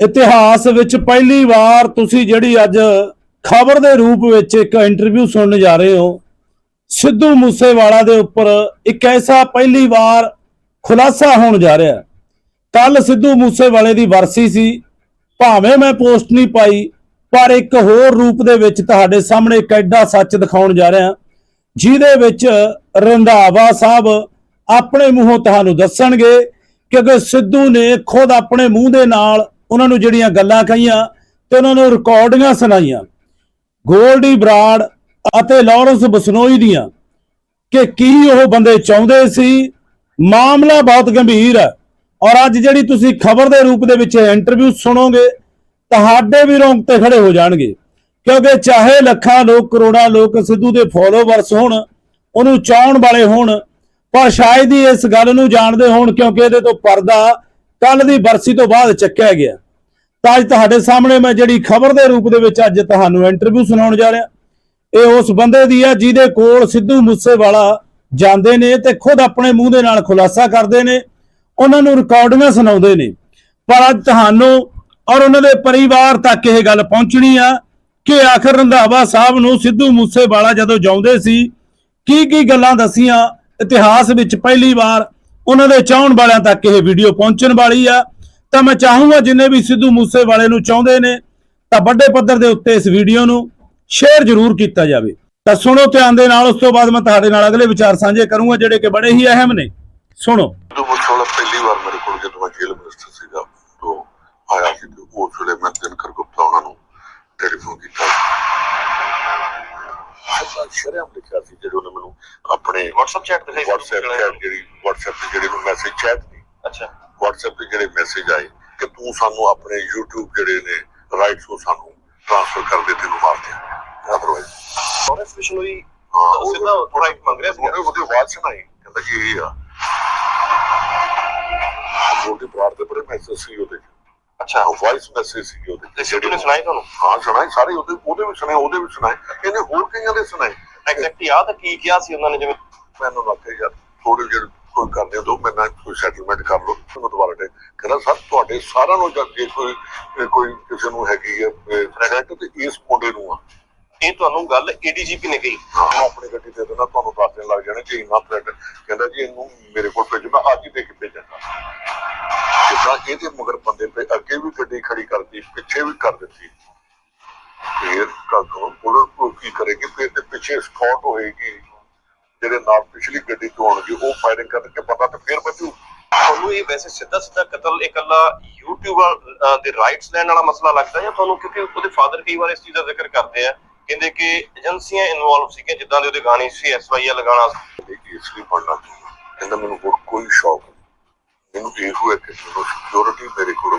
ਇਤਿਹਾਸ ਵਿੱਚ ਪਹਿਲੀ ਵਾਰ ਤੁਸੀਂ ਜਿਹੜੀ ਅੱਜ ਖਬਰ ਦੇ ਰੂਪ ਵਿੱਚ ਇੱਕ ਇੰਟਰਵਿਊ ਸੁਣਨ ਜਾ ਰਹੇ ਹੋ, ਸਿੱਧੂ ਮੂਸੇਵਾਲਾ ਦੇ ਉੱਪਰ ਇੱਕ ਐਸਾ ਪਹਿਲੀ ਵਾਰ ਖੁਲਾਸਾ ਹੋਣ ਜਾ ਰਿਹਾ ਕੱਲ ਸਿੱਧੂ ਮੂਸੇਵਾਲੇ ਦੀ ਵਰਸੀ ਸੀ, ਭਾਵੇਂ ਮੈਂ ਪੋਸਟ ਨਹੀਂ ਪਾਈ, ਪਰ ਇੱਕ ਹੋਰ ਰੂਪ ਦੇ ਵਿੱਚ ਤੁਹਾਡੇ ਸਾਹਮਣੇ ਇੱਕ ਐਡਾ ਸੱਚ ਦਿਖਾਉਣ ਜਾ ਰਿਹਾ ਜਿਹਦੇ ਵਿੱਚ ਰੰਧਾਵਾ ਸਾਹਿਬ ਆਪਣੇ ਮੂੰਹੋਂ ਤੁਹਾਨੂੰ ਦੱਸਣਗੇ ਕਿਉਂਕਿ ਸਿੱਧੂ ਨੇ ਖੁਦ ਆਪਣੇ ਮੂੰਹ ਦੇ ਨਾਲ ਉਹਨਾਂ ਨੂੰ ਜਿਹੜੀਆਂ ਗੱਲਾਂ ਕਹੀਆਂ ਤੇ ਉਹਨਾਂ ਨੂੰ ਰਿਕਾਰਡਿੰਗਾਂ ਸੁਣਾਈਆਂ। ਗੋਲਡੀ ਬਰਾੜ ਅਤੇ ਲਾਰੈਂਸ ਬਸਨੋਈ ਦੀਆਂ ਕਿ ਕੀ ਉਹ ਬੰਦੇ ਚਾਹੁੰਦੇ ਸੀ। ਮਾਮਲਾ ਬਹੁਤ ਗੰਭੀਰ ਹੈ ਔਰ ਅੱਜ ਜਿਹੜੀ ਤੁਸੀਂ ਖਬਰ ਦੇ ਰੂਪ ਦੇ ਵਿੱਚ ਇੰਟਰਵਿਊ ਸੁਣੋਗੇ, ਤੁਹਾਡੇ ਵੀ ਰੋਂਗਟੇ ਖੜੇ ਹੋ ਜਾਣਗੇ। ਕਿਉਂਕਿ ਚਾਹੇ ਲੱਖਾਂ ਲੋਕ, ਕਰੋੜਾਂ ਲੋਕ ਸਿੱਧੂ ਦੇ ਫੋਲੋਵਰਸ ਹੋਣ, ਉਹਨੂੰ ਚਾਹਣ ਵਾਲੇ ਹੋਣ, ਪਰ ਸ਼ਾਇਦ ਹੀ ਇਸ ਗੱਲ ਨੂੰ ਜਾਣਦੇ ਹੋਣ ਕਿਉਂਕਿ ਇਹਦੇ ਤੋਂ ਪਰਦਾ ਕੱਲ ਦੀ ਬਰਸੀ ਤੋਂ ਬਾਅਦ ਚੱਕਿਆ ਗਿਆ। ਤਾਂ ਅੱਜ ਤੁਹਾਡੇ ਸਾਹਮਣੇ ਮੈਂ ਜਿਹੜੀ ਖਬਰ ਦੇ ਰੂਪ ਦੇ ਵਿੱਚ ਅੱਜ ਤੁਹਾਨੂੰ ਇੰਟਰਵਿਊ ਸੁਣਾਉਣ ਜਾ ਰਿਹਾ। ਇਹ ਉਸ ਬੰਦੇ ਦੀ ਆ ਜਿਹਦੇ ਕੋਲ ਸਿੱਧੂ ਮੂਸੇਵਾਲਾ ਜਾਂਦੇ ਨੇ ਤੇ ਖੁਦ ਆਪਣੇ ਮੂੰਹ ਦੇ ਨਾਲ ਖੁਲਾਸਾ ਕਰਦੇ ਨੇ। ਉਹਨਾਂ ਨੂੰ ਰਿਕਾਰਡਿੰਗਾਂ ਸੁਣਾਉਂਦੇ ਨੇ। ਪਰ ਅੱਜ ਤੁਹਾਨੂੰ ਔਰ ਉਹਨਾਂ ਦੇ ਪਰਿਵਾਰ ਤੱਕ ਇਹ ਗੱਲ ਪਹੁੰਚਣੀ ਆ ਕਿ ਆਖਰ ਰੰਧਾਵਾ ਸਾਹਿਬ ਨੂੰ ਸਿੱਧੂ ਮੂਸੇਵਾਲਾ ਜਦੋਂ ਜਾਉਂਦੇ ਸੀ, ਕੀ ਕੀ ਗੱਲਾਂ ਦਸੀਆਂ, ਇਤਿਹਾਸ ਵਿੱਚ ਪਹਿਲੀ ਵਾਰ ਉਹਨਾਂ ਦੇ ਚਾਹਣ ਵਾਲਿਆਂ ਤੱਕ ਇਹ ਵੀਡੀਓ ਪਹੁੰਚਣ ਵਾਲੀ ਆ। ਤਾਂ ਮੈਂ ਚਾਹੂੰਗਾ ਜਿੰਨੇ ਵੀ ਸਿੱਧੂ ਮੂਸੇਵਾਲੇ ਨੂੰ ਚਾਹੁੰਦੇ ਨੇ ਤਾਂ ਵੱਡੇ ਪੱਧਰ ਦੇ ਉੱਤੇ ਇਸ ਵੀਡੀਓ ਨੂੰ ਸ਼ੇਅਰ ਜ਼ਰੂਰ ਕੀਤਾ ਜਾਵੇ। ਤਾਂ ਸੁਣੋ ਧਿਆਨ ਦੇ ਨਾਲ ਉਸ ਤੋਂ ਬਾਅਦ ਮੈਂ ਤੁਹਾਡੇ ਨਾਲ ਅਗਲੇ ਵਿਚਾਰ ਸਾਂਝੇ ਕਰੂੰਗਾ ਜਿਹੜੇ ਕਿ ਬੜੇ ਹੀ ਅਹਿਮ ਨੇ। ਸੁਣੋ। ਜਦੋਂ ਮੁਸਲਾ ਪਹਿਲੀ ਵਾਰ ਮੇਰੇ ਕੋਲ ਜਦੋਂ ਮੈਂ ਜੇਲ੍ਹ ਮਿਨਿਸਟਰ ਸੀਗਾ ਤੋਂ ਆਇਆ ਸੀ ਤੇ ਉਸ ਵੇਲੇ ਮੈਂ ਦਿਨਕਰ ਗੁਪਤਾ ਉਹਨਾਂ ਨੂੰ ਟੈਲੀਫੋਨ ਕੀਤਾ। ਹਾਂ ਸ਼ਰਮ ਲਿਖਿਆ ਸੀ ਜਦੋਂ ਉਹਨੇ ਮੈਨੂੰ ਆਪਣੇ WhatsApp chat ਦਿਖਾਈ WhatsApp ਜਿਹੜੀ WhatsApp ਤੇ ਜਿਹੜੇ ਨੂੰ ਮੈਸੇਜ ਚੈਟ ਨਹੀਂ ਅੱਛਾ। WhatsApp ਤੇ ਜਿਹੜੇ ਮੈਸੇਜ ਆਏ ਕਿ ਤੂੰ ਸਾਨੂੰ ਆਪਣੇ YouTube ਜਿਹੜੇ ਨੇ ਰਾਈਟਸ ਉਹ ਸਾਨੂੰ ਟ੍ਰਾਂਸਫਰ ਕਰ ਦੇ ਤੈਨੂੰ ਮਾਰ ਦਿਆਂਗੇ। ਅਦਰਵਾਈਜ਼ ਫੋਰੈਂਸ ਮਿਸ਼ਨ ਹੋਈ ਉਹ ਸਿੱਧਾ ਇੱਕ ਮੰਗ ਰਿਹਾ ਸੀ ਉਹਦੀ ਆਵਾਜ਼ ਸੁਣਾਈ ਕਹਿੰਦਾ ਜੀ ਇਹ ਆ। ਉਹਦੀ ਬਰਾੜ ਦੇ ਬੜੇ ਮੈਸੇਜ ਸੀ ਉਹਦੇ ਅੱਛਾ। ਵਾਇਸ ਮੈਸੇਜ ਸੀ ਉਹਦੇ ਸਿੱਧੂ ਨੇ ਸੁਣਾਈ ਤੁਹਾਨੂੰ? ਹਾਂ ਸੁਣਾਏ ਸਾਰੇ ਉਹਦੇ ਉਹਦੇ ਵੀ ਸੁਣਾਏ ਉਹਦੇ ਵੀ ਸੁਣਾਏ। ਇਹਨੇ ਹੋਰ ਕਈਆਂ ਦੇ ਸੁਣਾਏ। ਐਗਜ਼ੈਕਟਲੀ ਯਾਦ ਕੀ ਕਿਹਾ ਸੀ ਉਹਨਾਂ ਨੇ ਜਿਵੇਂ? ਮੈਨੂੰ ਲੱਗਿਆ ਯਾਰ ਥੋੜੇ ਜਿਹੇ ਕੋਈ ਕਰਦੇ ਦੋ ਮੇਰੇ ਨਾਲ ਕੋਈ ਸੈਟਲਮੈਂਟ ਕਰ ਲਓ ਮੈਨੂੰ ਦੁਬਾਰਾ ਟੇ ਕਹਿੰਦਾ ਸਰ ਤੁਹਾਡੇ ਸਾਰਿਆਂ ਨੂੰ ਜਦ ਜੇ ਕੋਈ ਕੋਈ ਕਿਸੇ ਨੂੰ ਹੈਗੀ ਹੈ ਥ੍ਰੈਟ ਤੇ ਇਸ ਮੁੰਡੇ ਨੂੰ ਆ। ਇਹ ਤੁਹਾਨੂੰ ਗੱਲ ਏਡੀਜੀਪੀ ਨੇ ਕਹੀ। ਹਾਂ ਮੈਂ ਆਪਣੀ ਗੱਡੀ ਦੇ ਦੇਣਾ ਤੁਹਾਨੂੰ ਦੱਸ ਦੇਣ ਲੱਗ ਜਾਣਾ ਜੀ ਇੰਨਾ ਥ੍ਰੈਟ ਕਹਿੰਦਾ ਜੀ ਇਹਨੂੰ ਮੇਰੇ ਕੋਲ ਭੇਜੋ ਮੈਂ ਅੱਜ ਹੀ ਦੇ ਕੇ ਭੇਜਾਂਗਾ। ਜਿੱਦਾਂ ਇਹਦੇ ਮਗਰ ਬੰਦੇ ਤੇ ਅੱਗੇ ਵੀ ਗੱਡੀ ਖੜੀ ਕਰਦੀ ਪਿੱਛੇ ਵੀ ਕਰ ਦਿੱਤੀ। ਫੇਰ ਕਾਕੋ ਪੁਲਿਸ ਨੂੰ ਕੀ ਕਰੇਗੀ ਫਿਰ ਤੇ ਪਿੱਛੇ ਸਕਾਟ ਹੋਏਗੀ। ਜਿਹੜੇ ਨਾਲ ਪਿਛਲੀ ਗੱਡੀ ਤੋਂ ਆਉਣਗੇ ਉਹ ਫਾਇਰਿੰਗ ਕਰਕੇ ਪਤਾ ਤੇ ਫੇਰ ਬਚੂ। ਤੁਹਾਨੂੰ ਇਹ ਵੈਸੇ ਸਿੱਧਾ ਸਿੱਧਾ ਕਤਲ ਇਕੱਲਾ YouTube ਅਹ, ਦੇ ਰਾਈਟਸ ਲੈਣ ਵਾਲਾ ਮਸਲਾ ਲੱਗਦਾ ਜਾਂ ਤੁਹਾਨੂੰ ਕਿਉਂਕਿ ਉਹਦੇ ਫਾਦਰ ਕਈ ਵਾਰ ਇਸ ਚੀਜ਼ ਦਾ ਜ਼ਿਕਰ ਕਰਦੇ ਆ ਕਹਿੰਦੇ ਕਿ ਏਜੰਸੀਆਂ ਇਨਵੋਲਵ ਸੀਗੀਆਂ ਜਿੱਦਾਂ ਦੇ ਉਹਦੇ ਗਾਣੇ ਸੀ ਐਸਵਾਈਐਲ ਲਗਾਉਣਾ ਇਹ ਇਸ ਲਈ ਪੜਨਾ ਕਹਿੰਦਾ ਮੈਨੂੰ ਕੋਈ ਸ਼ੌਕ ਨਹੀਂ। ਮੈਨੂੰ ਇਹ ਹੋਇਆ ਕਿ ਸਿਕਿਉਰਿਟੀ ਮੇਰੇ ਕੋਲ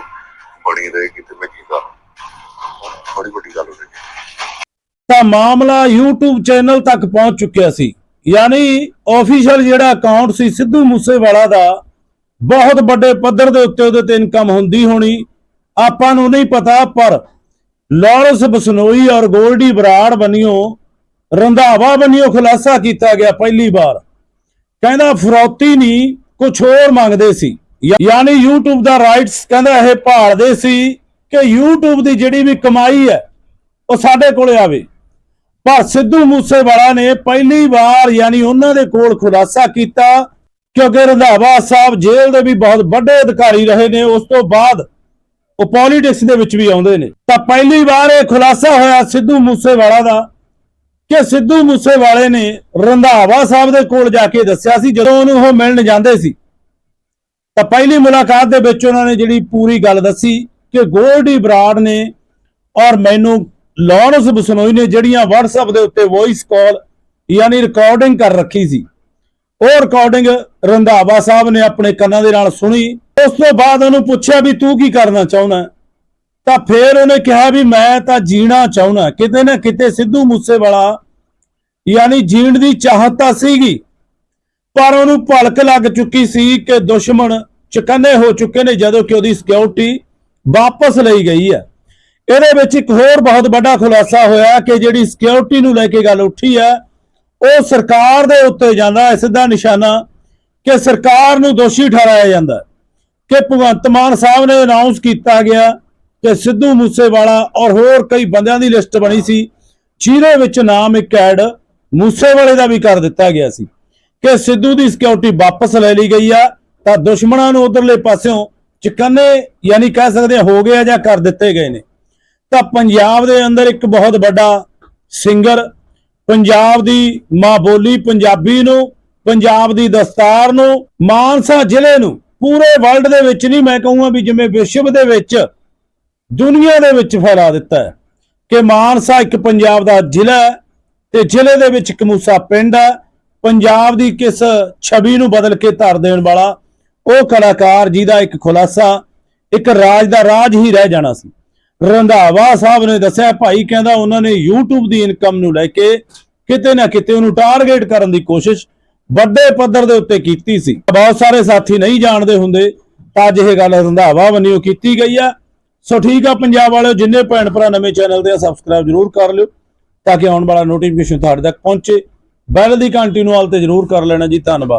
ਬਣੀ ਰਹੇਗੀ ਤੇ ਮੈਂ ਕੀ ਕਰਾਂ। ਬੜੀ ਵੱਡੀ ਗੱਲ ਹੋ ਜਾਏਗੀ ਤਾਂ ਮਾਮਲਾ YouTube ਚੈਨਲ ਤੱਕ ਪਹੁੰਚ ਚੁੱਕਿਆ ਸੀ। ਯਾਨੀ ਆਫੀਸ਼ੀਅਲ ਜਿਹੜਾ ਅਕਾਊਂਟ ਸੀ ਸਿੱਧੂ ਮੂਸੇਵਾਲਾ ਦਾ, ਬਹੁਤ ਵੱਡੇ ਪੱਧਰ ਦੇ ਉੱਤੇ ਉਹਦੇ ਤੇ ਇਨਕਮ ਹੁੰਦੀ ਹੋਣੀ, ਆਪਾਂ ਨੂੰ ਨਹੀਂ ਪਤਾ, ਪਰ ਲਾਰੈਂਸ ਬਸਨੋਈ ਔਰ ਗੋਲਡੀ ਬਰਾੜ ਬੰਨਿਓ, ਰੰਧਾਵਾ ਬੰਨਿਓ ਖੁਲਾਸਾ ਕੀਤਾ ਗਿਆ ਪਹਿਲੀ ਵਾਰ। ਕਹਿੰਦਾ ਫਰੌਤੀ ਨਹੀਂ ਕੁਝ ਹੋਰ ਮੰਗਦੇ ਸੀ। ਯਾਨੀ YouTube ਦਾ ਰਾਈਟਸ ਕਹਿੰਦਾ ਇਹ ਭਾਲਦੇ ਸੀ ਕਿ YouTube ਦੀ ਜਿਹੜੀ ਵੀ ਕਮਾਈ ਹੈ, ਉਹ ਸਾਡੇ ਕੋਲੇ ਆਵੇ। ਪਰ ਸਿੱਧੂ ਮੂਸੇਵਾਲਾ ਨੇ ਪਹਿਲੀ ਵਾਰ ਯਾਨੀ ਉਹਨਾਂ ਦੇ ਕੋਲ ਖੁਲਾਸਾ ਕੀਤਾ, ਕਿਉਂਕਿ ਰੰਧਾਵਾ ਸਾਹਿਬ ਜੇਲ੍ਹ ਦੇ ਵੀ ਬਹੁਤ ਵੱਡੇ ਅਧਿਕਾਰੀ ਰਹੇ ਨੇ, ਉਸ ਤੋਂ ਬਾਅਦ ਉਹ ਪੋਲਿਟਿਕਸ ਦੇ ਵਿੱਚ ਵੀ ਆਉਂਦੇ ਨੇ। ਤਾਂ ਪਹਿਲੀ ਵਾਰ ਇਹ ਖੁਲਾਸਾ ਹੋਇਆ ਸਿੱਧੂ ਮੂਸੇਵਾਲਾ ਦਾ ਕਿ ਸਿੱਧੂ ਮੂਸੇਵਾਲੇ ਨੇ ਰੰਧਾਵਾ ਸਾਹਿਬ ਦੇ ਕੋਲ ਜਾ ਕੇ ਦੱਸਿਆ ਸੀ, ਜਦੋਂ ਉਹਨੂੰ ਉਹ ਮਿਲਣ ਜਾਂਦੇ ਸੀ। ਤਾਂ ਪਹਿਲੀ ਮੁਲਾਕਾਤ ਦੇ ਵਿੱਚ ਉਹਨਾਂ ਨੇ ਜਿਹੜੀ ਪੂਰੀ ਗੱਲ ਦੱਸੀ ਕਿ ਗੋਲਡੀ ਬਰਾੜ ਨੇ ਔਰ ਮੈਨੂੰ ਲਾਰੈਂਸ ਬਸਨੋਈ ਨੇ ਜਿਹੜੀਆਂ WhatsApp ਦੇ ਉੱਤੇ ਵੌਇਸ ਕਾਲ ਯਾਨੀ ਰਿਕਾਰਡਿੰਗ ਕਰ ਰੱਖੀ ਸੀ, ਉਹ ਰਿਕਾਰਡਿੰਗ ਰੰਧਾਵਾ ਸਾਹਿਬ ਨੇ ਆਪਣੇ ਕੰਨਾਂ ਦੇ ਨਾਲ ਸੁਣੀ। ਉਸ ਤੋਂ ਬਾਅਦ ਉਹਨੂੰ ਪੁੱਛਿਆ ਵੀ ਤੂੰ ਕੀ ਕਰਨਾ ਚਾਹੁੰਦਾ? ਤਾਂ ਫੇਰ ਉਹਨੇ ਕਿਹਾ ਵੀ ਮੈਂ ਤਾਂ ਜੀਣਾ ਚਾਹੁੰਦਾ। ਕਿਤੇ ਨਾ ਕਿਤੇ ਸਿੱਧੂ ਮੂਸੇਵਾਲਾ ਯਾਨੀ ਜੀਣ ਦੀ ਚਾਹਤ ਤਾਂ ਸੀਗੀ, ਪਰ ਉਹਨੂੰ ਭਲਕ ਲੱਗ ਚੁੱਕੀ ਸੀ ਕਿ ਦੁਸ਼ਮਣ ਚਕੰਨੇ ਹੋ ਚੁੱਕੇ ਨੇ ਜਦੋਂ ਕਿ ਉਹਦੀ ਸਿਕਿਉਰਿਟੀ ਵਾਪਸ ਲਈ ਗਈ ਹੈ। ਇਹਦੇ ਵਿੱਚ ਇੱਕ ਹੋਰ ਬਹੁਤ ਵੱਡਾ ਖੁਲਾਸਾ ਹੋਇਆ ਕਿ ਜਿਹੜੀ ਸਿਕਿਉਰਿਟੀ ਨੂੰ ਲੈ ਕੇ ਗੱਲ ਉੱਠੀ ਹੈ, ਉਹ ਸਰਕਾਰ ਦੇ ਉੱਤੇ ਜਾਂਦਾ ਹੈ, ਸਿੱਧਾ ਨਿਸ਼ਾਨਾ ਕਿ ਸਰਕਾਰ ਨੂੰ ਦੋਸ਼ੀ ਠਹਿਰਾਇਆ ਜਾਂਦਾ ਕਿ ਭਗਵੰਤ ਮਾਨ ਸਾਹਿਬ ਨੇ ਅਨਾਉਂਸ ਕੀਤਾ ਗਿਆ ਕਿ ਸਿੱਧੂ ਮੂਸੇਵਾਲਾ ਔਰ ਹੋਰ ਕਈ ਬੰਦਿਆਂ ਦੀ ਲਿਸਟ ਬਣੀ ਸੀ, ਜਿਹਦੇ ਵਿੱਚ ਨਾਮ ਇੱਕ ਐਡ ਮੂਸੇਵਾਲੇ ਦਾ ਵੀ ਕਰ ਦਿੱਤਾ ਗਿਆ ਸੀ, ਕਿ ਸਿੱਧੂ ਦੀ ਸਿਕਿਉਰਿਟੀ ਵਾਪਸ ਲੈ ਲਈ ਗਈ ਆ, ਤਾਂ ਦੁਸ਼ਮਣਾਂ ਨੂੰ ਉਧਰਲੇ ਪਾਸਿਓਂ ਚਕੰਨੇ, ਯਾਨੀ ਕਹਿ ਸਕਦੇ ਹਾਂ ਹੋ ਗਿਆ ਜਾਂ ਕਰ ਦਿੱਤੇ ਗਏ ਨੇ। ਤਾਂ ਪੰਜਾਬ ਦੇ ਅੰਦਰ ਇੱਕ ਬਹੁਤ ਵੱਡਾ ਸਿੰਗਰ, ਪੰਜਾਬ ਦੀ ਮਾਂ ਬੋਲੀ, ਪੰਜਾਬੀ ਨੂੰ, ਪੰਜਾਬ ਦੀ ਦਸਤਾਰ ਨੂੰ, ਮਾਨਸਾ ਜ਼ਿਲ੍ਹੇ ਨੂੰ, ਪੂਰੇ ਵਰਲਡ ਦੇ ਵਿੱਚ ਨਹੀਂ ਮੈਂ ਕਹੂੰਗਾ ਵੀ ਜਿਵੇਂ ਵਿਸ਼ਵ ਦੇ ਵਿੱਚ, ਦੁਨੀਆ ਦੇ ਵਿੱਚ ਫੈਲਾ ਦਿੱਤਾ ਹੈ ਕਿ ਮਾਨਸਾ ਇੱਕ ਪੰਜਾਬ ਦਾ ਜ਼ਿਲ੍ਹਾ ਹੈ ਤੇ ਜ਼ਿਲ੍ਹੇ ਦੇ ਵਿੱਚ ਇੱਕ ਮੂਸਾ ਪਿੰਡ ਹੈ। ਪੰਜਾਬ ਦੀ ਕਿਸ ਛਵੀ ਨੂੰ ਬਦਲ ਕੇ ਧਰ ਦੇਣ ਵਾਲਾ ਉਹ ਕਲਾਕਾਰ ਜਿਹਦਾ ਇੱਕ ਖੁਲਾਸਾ, ਇੱਕ ਰਾਜ ਦਾ ਰਾਜ ਹੀ ਰਹਿ ਜਾਣਾ ਸੀ। ਰੰਧਾਵਾ ਸਾਹਿਬ ਨੇ ਦੱਸਿਆ, ਭਾਈ ਕਹਿੰਦਾ ਉਹਨਾਂ ਨੇ YouTube ਦੀ ਇਨਕਮ ਨੂੰ ਲੈ ਕੇ ਕਿਤੇ ਨਾ ਕਿਤੇ ਉਹਨੂੰ ਟਾਰਗੇਟ ਕਰਨ ਦੀ ਕੋਸ਼ਿਸ਼ ਵੱਡੇ ਪੱਧਰ ਦੇ ਉੱਤੇ ਕੀਤੀ ਸੀ। ਬਹੁਤ ਸਾਰੇ ਸਾਥੀ ਨਹੀਂ ਜਾਣਦੇ ਹੁੰਦੇ, ਤਾਂ ਅੱਜ ਇਹ ਗੱਲ ਰੰਧਾਵਾ ਵੱਲੋਂ ਕੀਤੀ ਗਈ ਆ। ਸੋ ਠੀਕ ਆ ਪੰਜਾਬ ਵਾਲਿਓ, ਜਿੰਨੇ ਭੈਣ ਭਰਾ ਨਵੇਂ ਚੈਨਲ ਦੇ ਆ ਸਬਸਕ੍ਰਾਈਬ ਜਰੂਰ ਕਰ ਲਿਓ, ਤਾਂ ਕਿ ਆਉਣ ਵਾਲਾ ਨੋਟੀਫਿਕੇਸ਼ਨ ਤੁਹਾਡੇ ਤੱਕ ਪਹੁੰਚੇ। ਬੈਲ ਦੀ ਘੰਟੀ ਨੂੰ ਆਲ ਤੇ ਜਰੂਰ ਕਰ ਲੈਣਾ ਜੀ, ਧੰਨਵਾਦ।